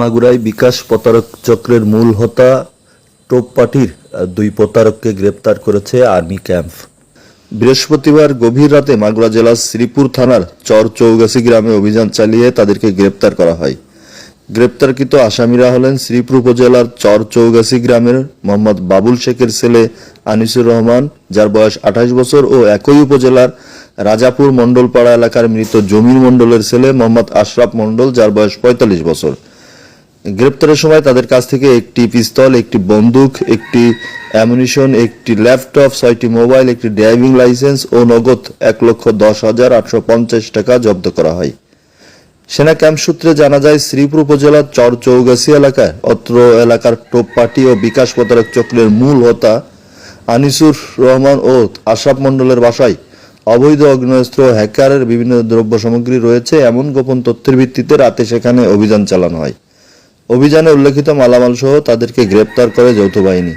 মাগুরায় বিকাশ প্রতারক চক্রের মূল হোতা টোপ পার্টির দুই প্রতারককে গ্রেপ্তার করেছে আর্মি ক্যাম্প। বৃহস্পতিবার গভীর রাতে মাগুরা জেলার শ্রীপুর থানার চর চৌগাছি গ্রামে অভিযান চালিয়ে তাদেরকে গ্রেপ্তার করা হয়। গ্রেপ্তারকৃত আসামিরা হলেন শ্রীপুর উপজেলার চর চৌগাছি গ্রামের মোহাম্মদ বাবুল শেখের ছেলে আনিসুর রহমান, যার বয়স আঠাশ বছর, ও একই উপজেলার রাজাপুর মণ্ডলপাড়া এলাকার মৃত জমির মণ্ডলের ছেলে মোহাম্মদ আশরাফ মণ্ডল, যার বয়স পঁয়তাল্লিশ বছর। গ্রেপ্তারের সময় তাদের কাছ থেকে একটি পিস্তল, একটি বন্দুক, একটি অ্যামুনিশন একটি ল্যাপটপ ছয়টি মোবাইল একটি ড্রাইভিং লাইসেন্স ও নগদ এক লক্ষ দশ হাজার আটশো পঞ্চাশ টাকা জব্দ করা হয়। সেনা ক্যাম্প সূত্রে জানা যায়, শ্রীপুর উপজেলার চর চৌগাছি এলাকায় অত্র এলাকার টোপ পার্টি ও বিকাশ প্রতারক চক্রের মূল হোতা আনিসুর রহমান ও আশরাফ মণ্ডলের বাসায় অবৈধ অগ্নেয়াস্ত্র, হ্যাকারের বিভিন্ন দ্রব্য সামগ্রী রয়েছে। এমন গোপন তথ্যের ভিত্তিতে রাতে সেখানে অভিযান চালানো হয়। অভিযানে উল্লেখিত মালামাল সহ তাদেরকে গ্রেপ্তার করে যৌথ বাহিনী।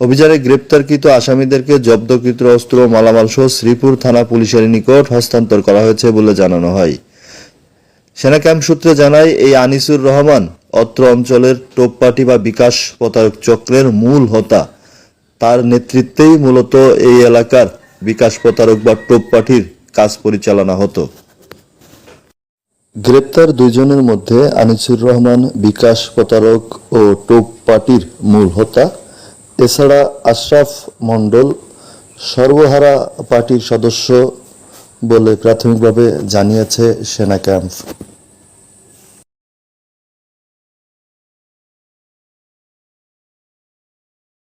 অভিযানে গ্রেপ্তারকৃত আসামিদেরকে জব্দকৃত অস্ত্র ও মালামাল সহ শ্রীপুর থানা পুলিশের নিকট হস্তান্তর করা হয়েছে বলে জানানো হয়। সেনা ক্যাম্প সূত্রে জানায়, এই আনিসুর রহমান অত্র অঞ্চলের টোপ পার্টি বা বিকাশ প্রতারক চক্রের মূল হোতা। তার নেতৃত্বেই মূলত এই এলাকার বিকাশ প্রতারক বা টোপ পার্টির কাজ পরিচালনা হতো। গ্রেপ্তার দুইজনের মধ্যে আনিসুর রহমান, বিকাশ প্রতারক ও টোপ পার্টির মূল হোতা। এছাড়া আশরাফ মণ্ডল, সর্বহারা পার্টির সদস্য বলে প্রাথমিকভাবে জানিয়েছে সেনা ক্যাম্প।